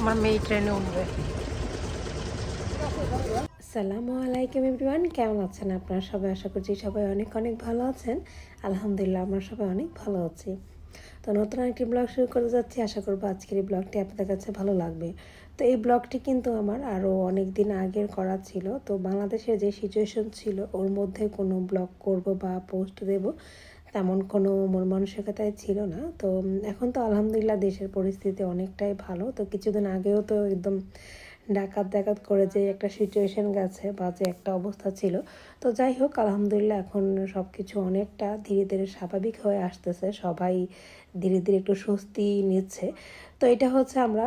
আমার মেয়ে ট্রেনে উঠবে। সালামু আলাইকুম এভরিওয়ান কেমন আছেন আপনারা? সবাই আশা করছি সবাই অনেক অনেক ভালো আছেন। আলহামদুলিল্লাহ, আমরা সবাই অনেক ভালো আছি। তো নতুন একটি ব্লগ শুরু করে যাচ্ছি। আশা করব আজকের এই ব্লগটি আপনাদের কাছে ভালো লাগবে। তো এই ব্লগটি কিন্তু আমার আরও অনেক দিন আগের করা ছিল। তো বাংলাদেশের যে সিচুয়েশন ছিল, ওর মধ্যে কোনো ব্লগ করব বা পোস্ট দেব তেমন কোনো মন মানসিকতায় ছিল না। তো এখন তো আলহামদুলিল্লাহ দেশের পরিস্থিতি অনেকটাই ভালো। তো কিছুদিন আগেও তো একদম ডাকাত ডাকাত করে যে একটা সিচুয়েশন গেছে বা যে একটা অবস্থা ছিল। তো যাই হোক, আলহামদুলিল্লাহ এখন সব কিছু অনেকটা ধীরে ধীরে স্বাভাবিক হয়ে আসতেছে। সবাই ধীরে ধীরে একটু স্বস্তি নিচ্ছে। তো এটা হচ্ছে আমরা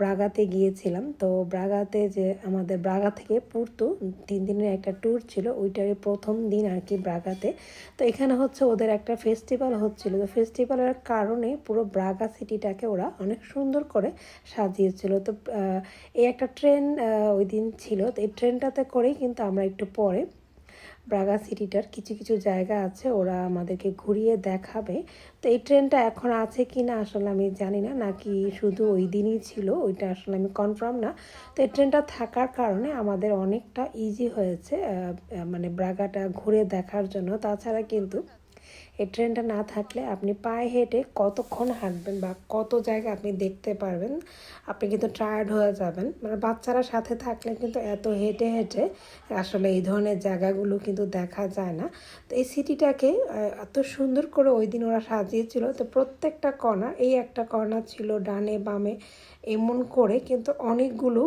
ব্রাগাতে গিয়েছিলাম। তো ব্রাগাতে যে আমাদের ব্রাগা থেকে পুরতো, তিন দিনের একটা ট্যুর ছিল। ওইটারই প্রথম দিন আর কি ব্রাগাতে। তো এখানে হচ্ছে ওদের একটা ফেস্টিভ্যাল হচ্ছিল। তো ফেস্টিভ্যালের কারণে পুরো ব্রাগা সিটিটাকে ওরা অনেক সুন্দর করে সাজিয়েছিল। তো এই একটা ট্রেন ওই দিন ছিল। তো এই ট্রেনটাতে করেই কিন্তু আমরা একটু পরে ব্রাগা সিটিটার কিছু কিছু জায়গা আছে, ওরা আমাদেরকে ঘুরিয়ে দেখাবে। তো এই ট্রেনটা এখন আছে কি না আসলে আমি জানি না, নাকি শুধু ওই দিনই ছিল, ওইটা আসলে আমি কনফার্ম না। তো এই ট্রেনটা থাকার কারণে আমাদের অনেকটা ইজি হয়েছে মানে ব্রাগাটা ঘুরে দেখার জন্য। তাছাড়া কিন্তু এই ট্রেনটা না থাকলে আপনি পায়ে হেঁটে কতক্ষণ হাঁটবেন বা কত জায়গা আপনি দেখতে পারবেন, আপনি কিন্তু টায়ার্ড হয়ে যাবেন। মানে বাচ্চারা সাথে থাকলে কিন্তু এত হেঁটে হেঁটে আসলে এই ধরনের জায়গাগুলো কিন্তু দেখা যায় না। তো এই সিটিটাকে এত সুন্দর করে ওই দিন ওরা সাজিয়েছিল তো প্রত্যেকটা কর্নার এই একটা কর্নার ছিল ডানে বামে এমন করে কিন্তু অনেকগুলো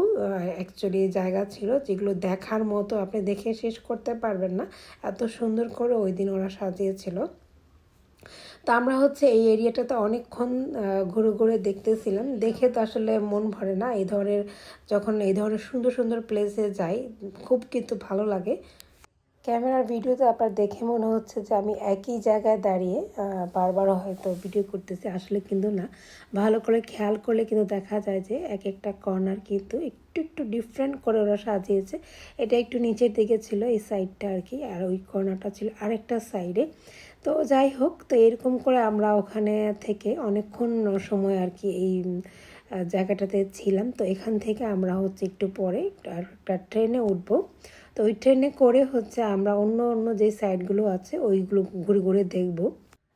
অ্যাকচুয়ালি জায়গা ছিল যেগুলো দেখার মতো আপনি দেখে শেষ করতে পারবেন না। এত সুন্দর করে ওই দিন ওরা সাজিয়েছিল। তো আমরা হচ্ছে এই এরিয়াটাতে অনেকক্ষণ ঘুরে ঘুরে দেখতেছিলাম। দেখে তো আসলে মন ভরে না। এই ধরনের যখন এই ধরনের সুন্দর সুন্দর প্লেসে যাই, খুব কিন্তু ভালো লাগে। ক্যামেরার ভিডিওতে আপনার দেখে মনে হচ্ছে যে আমি একই জায়গায় দাঁড়িয়ে বারবার হয়তো ভিডিও করতেছি। আসলে কিন্তু না। ভালো করে খেয়াল করলে কিন্তু দেখা যায় যে এক একটা কর্নার কিন্তু একটু একটু ডিফারেন্ট করে ওরা সাজিয়েছে। এটা একটু নিচের দিকে ছিল এই সাইডটা আর কি। আর ওই কর্নারটা ছিল আরেকটা সাইডে তো যাই হোক, তো এরকম করে আমরা ওখানে থেকে অনেকক্ষণ সময় আর কি এই জায়গাটাতে ছিলাম। তো এখান থেকে আমরা হচ্ছে একটু পরে একটা ট্রেনে উঠব। তো ওই ট্রেনে করে হচ্ছে আমরা অন্য অন্য যে সাইডগুলো আছে ওইগুলো ঘুরে ঘুরে দেখব।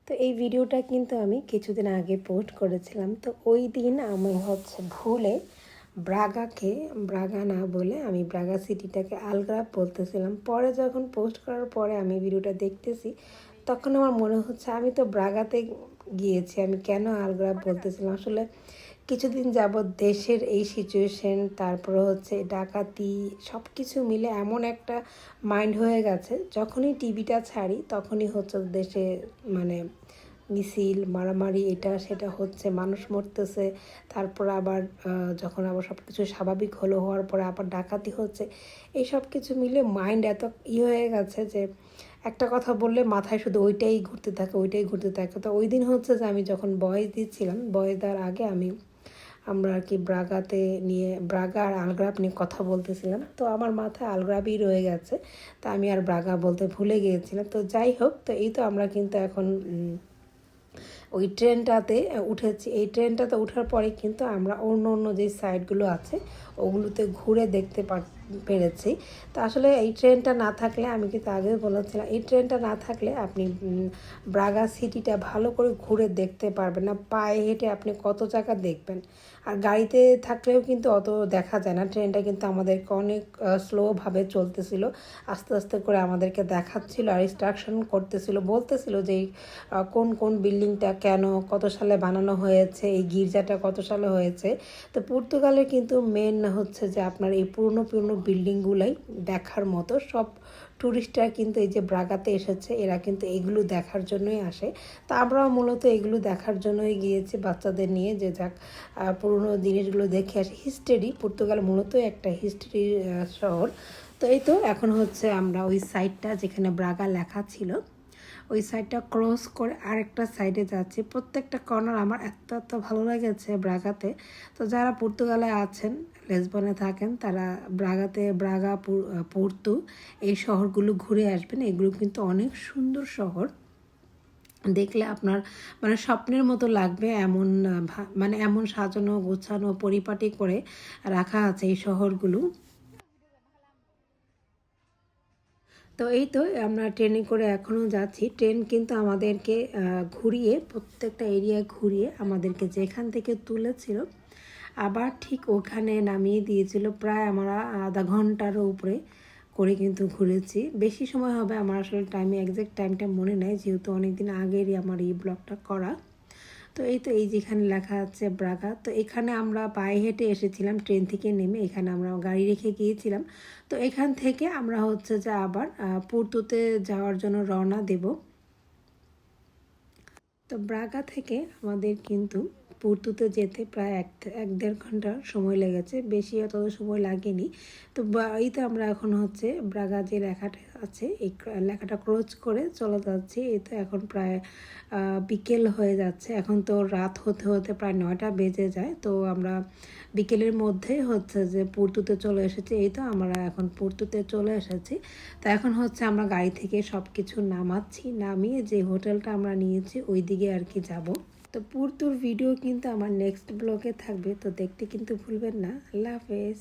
তো এই ভিডিওটা কিন্তু আমি কিছুদিন আগে পোস্ট করেছিলাম। তো ওই দিন আমি হচ্ছে ভুলে ব্রাগাকে, ব্রাগা না বলে আমি ব্রাগা সিটিটাকে আলগ্রাফ বলতেছিলাম। পরে যখন পোস্ট করার পরে আমি ভিডিওটা দেখতেছি তখন আমার মনে হচ্ছে আমি তো ব্রাগাতে গিয়েছি, আমি কেন আলগ্রাফ বলতেছিলাম? আসলে কিছুদিন যাবৎ দেশের এই সিচুয়েশন তারপরে হচ্ছে ডাকাতি সব কিছু মিলে এমন একটা মাইন্ড হয়ে গেছে, যখনই টিভিটা ছাড়ি তখনই হচ্ছে দেশে মানে মিছিল, মারামারি, এটা সেটা হচ্ছে, মানুষ মরতেছে, তারপর আবার যখন আবার সব কিছু স্বাভাবিক হলো, হওয়ার পরে আবার ডাকাতি হচ্ছে, এই সব কিছু মিলে মাইন্ড এত ই হয়ে গেছে যে একটা কথা বললে মাথায় শুধু ওইটাই ঘুরতে থাকে, ওইটাই ঘুরতে থাকে। তো ওই দিন হচ্ছে যে আমি যখন বয়স দিচ্ছিলাম, বয়স দেওয়ার আগে আমি আমরা আর কি ব্রাগাতে নিয়ে, ব্রাগা আর আলগ্রাফ নিয়ে কথা বলতেছিলাম। তো আমার মাথায় আলগ্রাবই রয়ে গেছে। তা আমি আর ব্রাগা বলতে ভুলে গিয়েছিলাম। তো যাই হোক, তো এই তো আমরা কিন্তু এখন ওই ট্রেনটাতে, উঠেছি। এই ট্রেনটাতে ওঠার পরে কিন্তু আমরা অন্য অন্য যে সাইডগুলো আছে, ওগুলোতে ঘুরে দেখতে পার- পেরেছি। তো আসলে এই ট্রেনটা না থাকলে, আমি কিন্তু আগে বলেছিলাম, এই ট্রেনটা না থাকলে আপনি ব্রাগা সিটিটা ভালো করে ঘুরে দেখতে পারবেন না। পায়ে হেঁটে আপনি কত জায়গা দেখবেন। আর গাড়িতে থাকলেও কিন্তু অত দেখা যায় না। ট্রেনটা কিন্তু আমাদেরকে অনেক স্লোভাবে চলতেছিল, আস্তে আস্তে করে আমাদেরকে দেখাচ্ছিল আর ইনস্ট্রাকশন করতেছিল, বলতেছিল যে কোন কোন বিল্ডিংটা কেন, কত সালে বানানো হয়েছে, এই গির্জাটা কত সালে হয়েছে। তো পর্তুগালের কিন্তু মেন হচ্ছে যে আপনার এই পুরনো পুরনো বিল্ডিংগুলাই দেখার মতো। সব ট্যুরিস্টরা কিন্তু এই যে ব্রাগাতে এসেছে, এরা কিন্তু এগুলো দেখার জন্যই আসে। তা আমরাও মূলত এগুলো দেখার জন্যই গিয়েছি বাচ্চাদের নিয়ে, যে যাক পুরনো জিনিসগুলো দেখে আসি। হিস্ট্রি পর্তুগাল মূলত একটা হিস্ট্রি শহর। তো এই তো, এখন হচ্ছে আমরা ওই সাইডটা যেখানে ব্রাগা লেখা ছিল ওই সাইডটা ক্রস করে আরেকটা সাইডে যাচ্ছি। প্রত্যেকটা কর্নার আমার এত এত ভালো লেগেছে ব্রাগাতে। তো যারা পর্তুগালে আছেন লেসবনে থাকেন তারা ব্রাগাতে ব্রাগা পুর- আহ, এই শহরগুলো ঘুরে আসবেন। এগুলো কিন্তু অনেক সুন্দর শহর। দেখলে আপনার মানে স্বপ্নের মতো লাগবে এমন মানে এমন সাজানো গোছানো পরিপাটি করে রাখা আছে এই শহরগুলো। তো এই তো আমরা ট্রেনে করে এখনও যাচ্ছি। ট্রেন কিন্তু আমাদেরকে ঘুরিয়ে প্রত্যেকটা এরিয়া ঘুরিয়ে আমাদেরকে যেখান থেকে তুলেছিল, আবার ঠিক ওখানে নামিয়ে দিয়েছিল। প্রায় আমরা আধা ঘন্টারও উপরে করে কিন্তু ঘুরেছি। বেশি সময় হবে আমার আসলে টাইমে একজ্যাক্ট টাইমটা মনে নেই, যেহেতু অনেক দিন আগেরই আমার এই ব্লগটা করা। তো এই তো এই যেখানে লেখা আছে ব্রাগা, তো এখানে আমরা পায়ে হেঁটে এসেছিলাম, ট্রেন থেকে নেমে এখানে আমরা গাড়ি রেখে গিয়েছিলাম। তো এখান থেকে আমরা হচ্ছে যে আবার পুর্তুতে যাওয়ার জন্য রওনা দেব। তো ব্রাগা থেকে আমাদের কিন্তু পুর্তুতে যেতে প্রায় এক এক দেড় ঘণ্টা সময় লেগেছে, বেশি অত সময় লাগেনি। তো এই তো আমরা এখন হচ্ছে ব্রাগা যে লেখাটা আছে, এই লেখাটা ক্রোচ করে চলে যাচ্ছি। এই তো এখন প্রায় বিকেল হয়ে যাচ্ছে। এখন তো রাত হতে হতে প্রায় নয়টা বেজে যায়। তো আমরা বিকেলের মধ্যে হচ্ছে যে পুর্তুতে চলে এসেছি। এই তো আমরা এখন পুর্তুতে চলে এসেছি। তো এখন হচ্ছে আমরা গাড়ি থেকে সব কিছু নামাচ্ছি। নামিয়ে যে হোটেলটা আমরা নিয়েছি ওই দিকে আর কি যাব। তো পুরতুর ভিডিও কিন্তু আমার নেক্সট ব্লগে থাকবে। তো দেখতে কিন্তু ভুলবেন না। আল্লাহ হাফেজ।